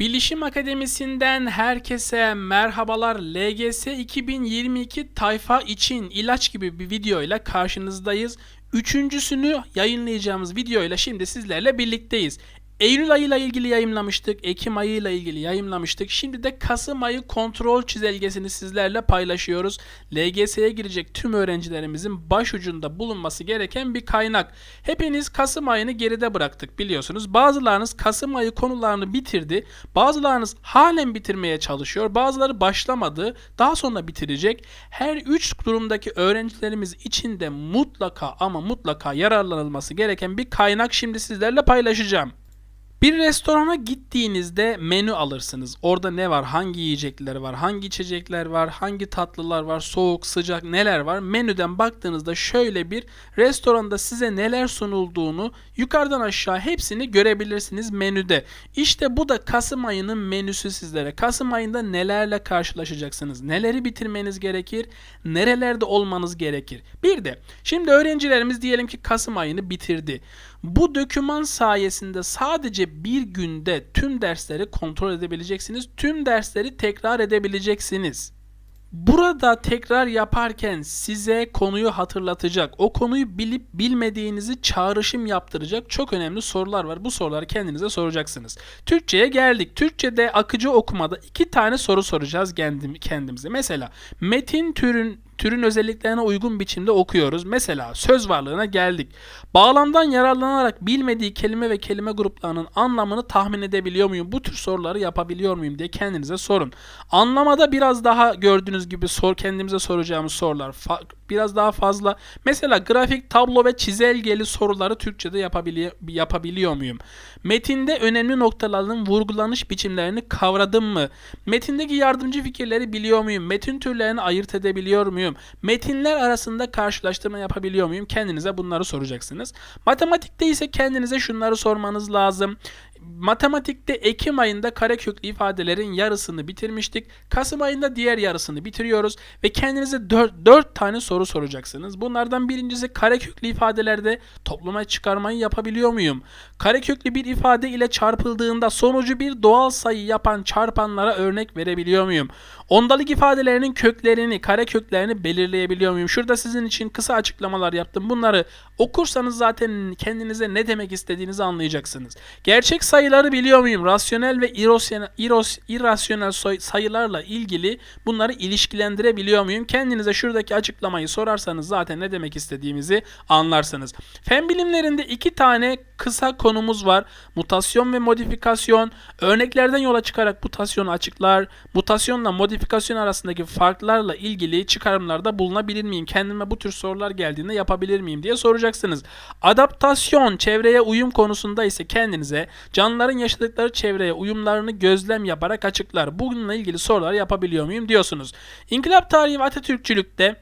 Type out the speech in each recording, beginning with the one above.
Bilişim Akademisi'nden herkese merhabalar. LGS 2022 tayfa için ilaç gibi bir videoyla karşınızdayız. Üçüncüsünü yayınlayacağımız videoyla şimdi sizlerle birlikteyiz. Eylül ayıyla ilgili yayınlamıştık, Ekim ayıyla ilgili yayınlamıştık. Şimdi de Kasım ayı kontrol çizelgesini sizlerle paylaşıyoruz. LGS'ye girecek tüm öğrencilerimizin başucunda bulunması gereken bir kaynak. Hepiniz Kasım ayını geride bıraktık biliyorsunuz. Bazılarınız Kasım ayı konularını bitirdi. Bazılarınız halen bitirmeye çalışıyor. Bazıları başlamadı. Daha sonra bitirecek. Her üç durumdaki öğrencilerimiz için de mutlaka ama mutlaka yararlanılması gereken bir kaynak şimdi sizlerle paylaşacağım. Bir restorana gittiğinizde menü alırsınız. Orada ne var? Hangi yiyecekler var? Hangi içecekler var? Hangi tatlılar var? Soğuk, sıcak neler var? Menüden baktığınızda şöyle bir restoranda size neler sunulduğunu yukarıdan aşağı hepsini görebilirsiniz menüde. İşte bu da Kasım ayının menüsü sizlere. Kasım ayında nelerle karşılaşacaksınız? Neleri bitirmeniz gerekir? Nerelerde olmanız gerekir? Bir de şimdi öğrencilerimiz diyelim ki Kasım ayını bitirdi. Bu döküman sayesinde sadece bir günde tüm dersleri kontrol edebileceksiniz. Tüm dersleri tekrar edebileceksiniz. Burada tekrar yaparken size konuyu hatırlatacak, o konuyu bilip bilmediğinizi çağrışım yaptıracak çok önemli sorular var. Bu soruları kendinize soracaksınız. Türkçe'ye geldik. Türkçe'de akıcı okumada iki tane soru soracağız kendim, kendimize. Mesela metin türün türün özelliklerine uygun biçimde okuyoruz. Mesela söz varlığına geldik. Bağlamdan yararlanarak bilmediği kelime ve kelime gruplarının anlamını tahmin edebiliyor muyum? Bu tür soruları yapabiliyor muyum diye kendinize sorun. Anlamada biraz daha gördüğünüz gibi sor kendimize soracağımız sorular biraz daha fazla. Mesela grafik, tablo ve çizelgeli soruları Türkçe'de yapabiliyor, yapabiliyor muyum? Metinde önemli noktaların vurgulanış biçimlerini kavradım mı? Metindeki yardımcı fikirleri biliyor muyum? Metin türlerini ayırt edebiliyor muyum? Metinler arasında karşılaştırma yapabiliyor muyum? Kendinize bunları soracaksınız. Matematikte ise kendinize şunları sormanız lazım. Matematikte Ekim ayında kareköklü ifadelerin yarısını bitirmiştik. Kasım ayında diğer yarısını bitiriyoruz ve kendinize 4, 4 tane soru soracaksınız. Bunlardan birincisi kareköklü ifadelerde toplama çıkarmayı yapabiliyor muyum? Kareköklü bir ifade ile çarpıldığında sonucu bir doğal sayı yapan çarpanlara örnek verebiliyor muyum? Ondalık ifadelerinin köklerini, kareköklerini belirleyebiliyor muyum? Şurada sizin için kısa açıklamalar yaptım. Bunları okursanız zaten kendinize ne demek istediğinizi anlayacaksınız. Gerçek sayıları biliyor muyum? Rasyonel ve irrasyonel, iros, irrasyonel sayılarla ilgili bunları ilişkilendirebiliyor muyum? Kendinize şuradaki açıklamayı sorarsanız zaten ne demek istediğimizi anlarsınız. Fen bilimlerinde iki tane kısa konumuz var. Mutasyon ve modifikasyon. Örneklerden yola çıkarak mutasyonu açıklar. Mutasyonla modifikasyon arasındaki farklarla ilgili çıkarımlarda bulunabilir miyim? Kendime bu tür sorular geldiğinde yapabilir miyim diye soracaksınız. Adaptasyon, çevreye uyum konusunda ise kendinize canlıların yaşadıkları çevreye uyumlarını gözlem yaparak açıklar. Bununla ilgili sorular yapabiliyor muyum diyorsunuz. İnkılap tarihi ve Atatürkçülükte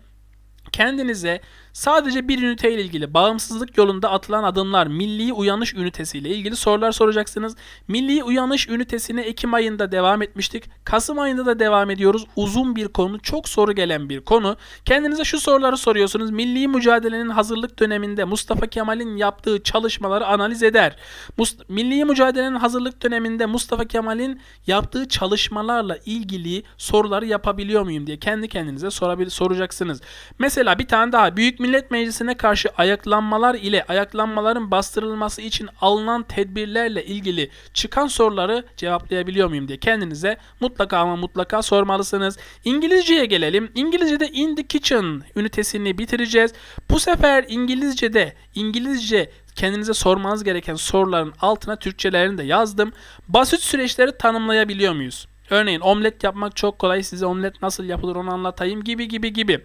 kendinize sadece bir ünite ile ilgili bağımsızlık yolunda atılan adımlar Milli Uyanış Ünitesi ile ilgili sorular soracaksınız. Milli Uyanış Ünitesine Ekim ayında devam etmiştik. Kasım ayında da devam ediyoruz. Uzun bir konu, çok soru gelen bir konu. Kendinize şu soruları soruyorsunuz. Milli mücadelenin hazırlık döneminde Mustafa Kemal'in yaptığı çalışmaları analiz eder. Must- Milli mücadelenin hazırlık döneminde Mustafa Kemal'in yaptığı çalışmalarla ilgili soruları yapabiliyor muyum diye kendi kendinize sorabil soracaksınız. Mesela bir tane daha Büyük Millet Meclisi'ne karşı ayaklanmalar ile ayaklanmaların bastırılması için alınan tedbirlerle ilgili çıkan soruları cevaplayabiliyor muyum diye kendinize mutlaka ama mutlaka sormalısınız. İngilizceye gelelim. İngilizce'de in the kitchen ünitesini bitireceğiz. Bu sefer İngilizce'de İngilizce kendinize sormanız gereken soruların altına Türkçelerini de yazdım. Basit süreçleri tanımlayabiliyor muyuz? Örneğin omlet yapmak çok kolay. Size omlet nasıl yapılır onu anlatayım gibi gibi gibi.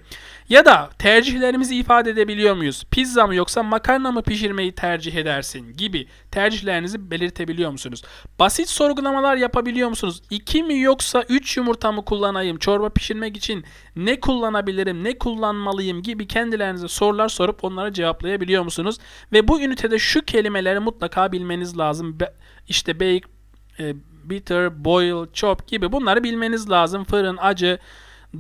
Ya da tercihlerimizi ifade edebiliyor muyuz? Pizza mı yoksa makarna mı pişirmeyi tercih edersin gibi tercihlerinizi belirtebiliyor musunuz? Basit sorgulamalar yapabiliyor musunuz? 2 mi yoksa 3 yumurta mı kullanayım? Çorba pişirmek için ne kullanabilirim? Ne kullanmalıyım gibi kendilerinize sorular sorup onlara cevaplayabiliyor musunuz? Ve bu ünitede şu kelimeleri mutlaka bilmeniz lazım. Be- işte bake, e, bitter, boil, chop gibi bunları bilmeniz lazım. Fırın, acı,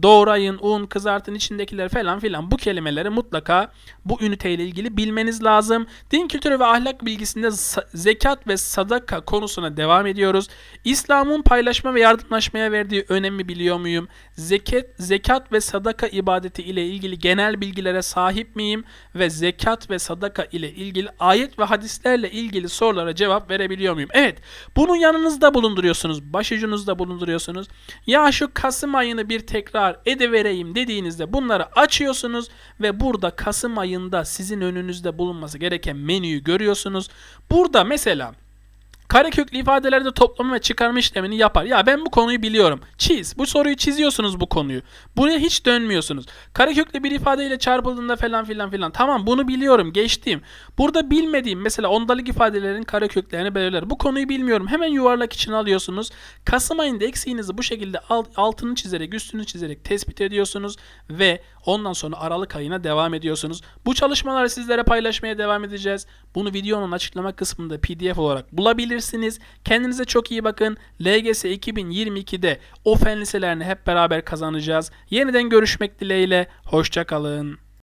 doğrayın, un, kızartın içindekiler falan filan bu kelimeleri mutlaka bu üniteyle ilgili bilmeniz lazım. Din kültürü ve ahlak bilgisinde zekat ve sadaka konusuna devam ediyoruz. İslam'ın paylaşma ve yardımlaşmaya verdiği önemi biliyor muyum? Zekat, zekat ve sadaka ibadeti ile ilgili genel bilgilere sahip miyim? Ve zekat ve sadaka ile ilgili ayet ve hadislerle ilgili sorulara cevap verebiliyor muyum? Evet, bunu yanınızda bulunduruyorsunuz, başucunuzda bulunduruyorsunuz. Ya şu Kasım ayını bir tekrar edivereyim dediğinizde bunları açıyorsunuz ve burada Kasım ayında sizin önünüzde bulunması gereken menüyü görüyorsunuz. Burada mesela Kareköklü ifadelerde toplama ve çıkarma işlemini yapar. Ya ben bu konuyu biliyorum. Çiz. Bu soruyu çiziyorsunuz bu konuyu. Buraya hiç dönmüyorsunuz. Kareköklü bir ifadeyle çarpıldığında falan filan filan. Tamam bunu biliyorum. Geçtiğim. Burada bilmediğim mesela ondalık ifadelerin kareköklerini belirler. Bu konuyu bilmiyorum. Hemen yuvarlak için alıyorsunuz. Kasım ayında eksiğinizi bu şekilde alt- altını çizerek üstünü çizerek tespit ediyorsunuz ve ondan sonra Aralık ayına devam ediyorsunuz. Bu çalışmaları sizlere paylaşmaya devam edeceğiz. Bunu videonun açıklama kısmında PDF olarak bulabilirsiniz. Kendinize çok iyi bakın. LGS 2022'de o fen liselerini hep beraber kazanacağız. Yeniden görüşmek dileğiyle. Hoşçakalın.